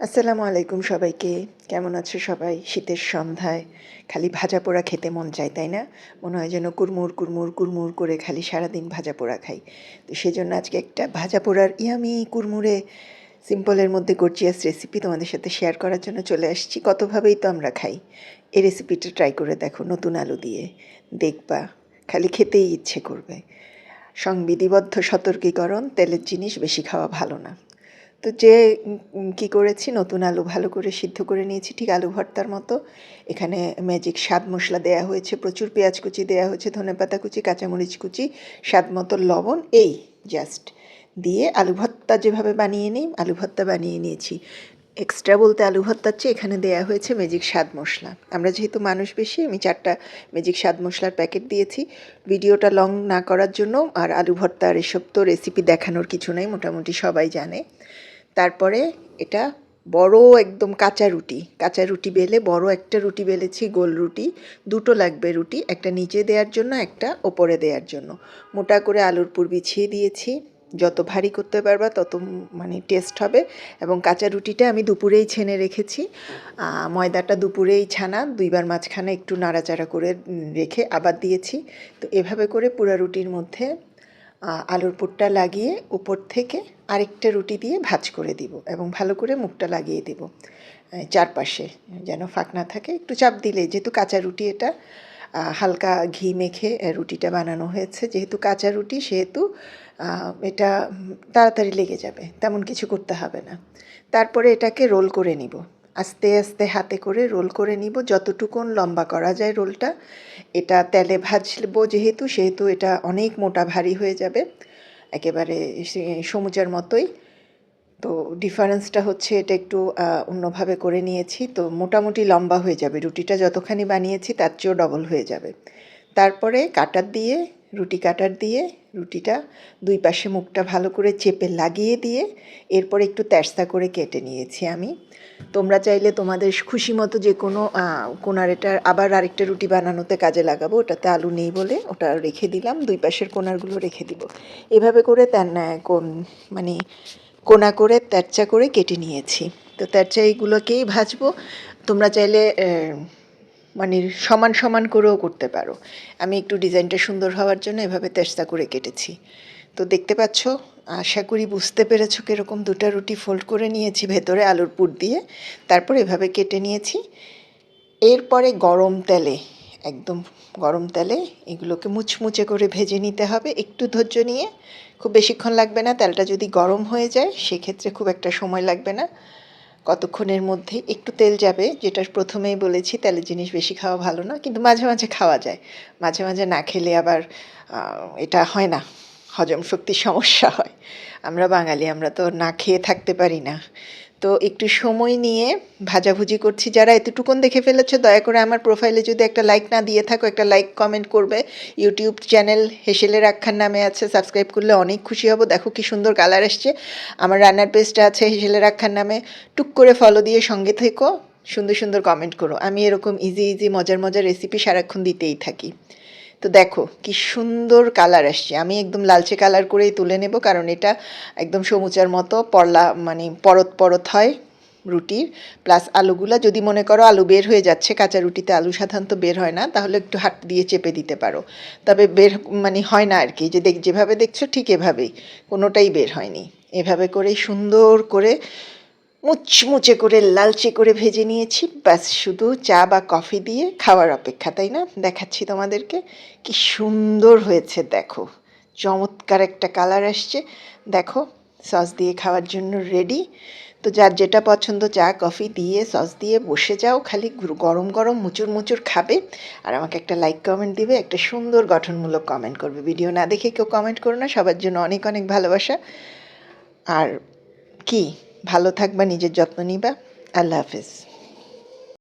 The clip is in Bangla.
আসসালামু আলাইকুম সবাইকে। কেমন আছো সবাই? শীতের সন্ধ্যায়। খালি ভাজা পোড়া খেতে মন চায়, তাই না? মনে হয় যেন কুরমুর কুরমুর কুরমুর করে খালি সারাদিন ভাজা পোড়া খাই। তো সেই জন্য আজকে একটা ভাজা পোড়ার ইয়ামি কুরমুরে সিম্পলের মধ্যে গর্জিয়াস রেসিপি তোমাদের সাথে শেয়ার করার জন্য চলে আসছি। কতভাবেই তো আমরা খাই। এই রেসিপিটা ট্রাই করে দেখো নতুন আলু দিয়ে। দেখবা, খালি খেতেই ইচ্ছে করবে। সংবিধিবদ্ধ সতর্কীকরণ, তেলের জিনিস বেশি খাওয়া ভালো না। তো যে কি করেছি, নতুন আলু ভালো করে সিদ্ধ করে নিয়েছি, ঠিক আলু ভর্তার মতো। এখানে ম্যাজিক স্বাদ মশলা দেয়া হয়েছে, প্রচুর পেঁয়াজ কুচি দেয়া হয়েছে ধনেপাতা কুচি, কাঁচামরিচ কুচি, স্বাদ মতো লবণ, এই জাস্ট দিয়ে আলু ভর্তা যেভাবে বানিয়ে নিই, আলু ভর্তা বানিয়ে নিয়েছি। এক্সট্রা বলতে আলু ভর্তার চেয়ে এখানে দেয়া হয়েছে ম্যাজিক স্বাদ মশলা। আমরা যেহেতু মানুষ বেশি, আমি চারটা ম্যাজিক স্বাদ মশলার প্যাকেট দিয়েছি। ভিডিওটা লং না করার জন্য আর আলু ভর্তা আর এসব তো রেসিপি দেখানোর কিছু নাই, মোটামুটি সবাই জানে। তারপরে এটা বড় একদম কাঁচা রুটি। কাঁচা রুটি বেলে বড় একটা রুটি বেলেছি, গোল রুটি। দুটো লাগবে রুটি, একটা নিচে দেওয়ার জন্য, একটা ওপরে দেওয়ার জন্য। মোটা করে আলুর পুর বিছিয়ে দিয়েছি। যত ভারী করতে পারবা, তত মানে টেস্ট হবে। এবং কাঁচা রুটিটা আমি দুপুরেই ছেনে রেখেছি। ময়দাটা দুপুরেই ছানা, দুইবার মাঝখানে একটু নাড়াচাড়া করে রেখে আবার দিয়েছি। তো এভাবে করে পুরা রুটির মধ্যে আলুর পুরটা লাগিয়ে উপর থেকে আরেকটা রুটি দিয়ে ভাজ করে দিব এবং ভালো করে মুখটা লাগিয়ে দিব। চারপাশে যেন ফাঁক না থাকে। একটু চাপ দিলে, যেহেতু কাঁচা রুটি এটা হালকা ঘি মেখে রুটিটা বানানো হয়েছে। যেহেতু কাঁচা রুটি, সেহেতু এটা তাড়াতাড়ি লেগে যাবে। তেমন কিছু করতে হবে না। তারপরে এটাকে রোল করে নিব। আস্তে আস্তে হাতে করে রোল করে নিব। যতটুকুন লম্বা করা যায় রোলটা। এটা তেলে ভাজবো যেহেতু, সেহেতু এটা অনেক মোটা ভারী হয়ে যাবে। একেবারে সমুচার মতোই। তো ডিফারেন্সটা হচ্ছে এটা একটু অন্যভাবে করে নিয়েছি। তো মোটামুটি লম্বা হয়ে যাবে। রুটিটা যতখানি বানিয়েছি তার চেয়েও ডবল হয়ে যাবে। তারপরে কাটার দিয়ে রুটি কাটার দিয়ে রুটিটা দুই পাশে মুখটা ভালো করে চেপে লাগিয়ে দিয়ে এরপর একটু তেরসা করে কেটে নিয়েছি আমি। তোমরা চাইলে তোমাদের খুশি মতো যে কোনো আহ, কোনারেটার আবার আরেকটা রুটি বানানোতে কাজে লাগাবো। ওটাতে আলু নেই বলে ওটা রেখে দিলাম। দুই পাশের কোনারগুলো রেখে দিব। এভাবে করে কোন মানে কোনা করে, তেরচা করে কেটে নিয়েছি। তো তেরচা এইগুলোকেই ভাজবো। তোমরা চাইলে মানে সমান সমান করেও করতে পারো। আমি একটু ডিজাইনটা সুন্দর হওয়ার জন্য এভাবে তেরচা করে কেটেছি। তো দেখতে পাচ্ছ, আশা করি বুঝতে পেরেছ কীরকম দুটো রুটি ফোল্ড করে নিয়েছি ভেতরে আলুর পুর দিয়ে। তারপর এভাবে কেটে নিয়েছি। এরপরে গরম তেলে একদম গরম তেলে এগুলোকে মুচমুচে করে ভেজে নিতে হবে একটু ধৈর্য নিয়ে। খুব বেশিক্ষণ লাগবে না, তেলটা যদি গরম হয়ে যায় সেক্ষেত্রে খুব একটা সময় লাগবে না। কতক্ষণের মধ্যে একটু তেল যাবে, যেটা প্রথমেই বলেছি তেলের জিনিস বেশি খাওয়া ভালো না, কিন্তু মাঝে মাঝে খাওয়া যায়। মাঝে মাঝে না খেলে আবার এটা হয় না, হজম শক্তির সমস্যা হয়। আমরা বাঙালি, আমরা তো না খেয়ে থাকতে পারি না। তো একটু সময় নিয়ে ভাজাভুজি করছি। যারা এতটুকুন দেখে ফেলেছো, দয়া করে আমার প্রোফাইলে যদি একটা লাইক না দিয়ে থাকো, একটা লাইক কমেন্ট করবে। ইউটিউব চ্যানেল হেসেলের আখ্যান নামে আছে। সাবস্ক্রাইব করলে অনেক খুশি হব। দেখো কি সুন্দর কালার এসছে। আমার রান্নার পেজটা আছে হেসেলের আখ্যান নামে। টুক করে ফলো দিয়ে সঙ্গে থেকো। সুন্দর সুন্দর কমেন্ট করো। আমি এরকম ইজি ইজি মজার মজার রেসিপি সারাক্ষণ দিতেই থাকি। তো দেখো, কি সুন্দর কালার আসছে। আমি একদম লালচে কালার করেই তুলে নেব, কারণ এটা একদম সমুচার মতো পরলা মানে পরত পরত হয় রুটির। প্লাস আলুগুলা যদি মনে করো আলু বের হয়ে যাচ্ছে, কাঁচা রুটিতে আলু সাধারণত বের হয় না, তাহলে একটু হাত দিয়ে চেপে দিতে পারো। তবে বের মানে হয় না আর কি যে দেখ, যেভাবে দেখছ ঠিক এভাবেই, কোনোটাই বের হয়নি। এভাবে করেই সুন্দর করে মুচমুচে করে, লালচে করে ভেজে নিয়েছি। ব্যাস, শুধু চা বা কফি দিয়ে খাওয়ার অপেক্ষা, তাই না? দেখাচ্ছি তোমাদেরকে। কি সুন্দর হয়েছে, দেখো। চমৎকার একটা কালার আসছে। দেখো, সস দিয়ে খাওয়ার জন্য রেডি তো যার যেটা পছন্দ, চা, কফি দিয়ে, সস দিয়ে বসে যাও, খালি গরম গরম মুচুর মুচুর খাবে। আর আমাকে একটা লাইক কমেন্ট দিবে, একটা সুন্দর গঠনমূলক কমেন্ট করবে। ভিডিও না দেখে কেউ কমেন্ট করো না, সবার জন্য অনেক অনেক ভালোবাসা। আর কি? ভালো থাকবা নিজের যত্ন নিবা। আল্লাহ হাফিজ।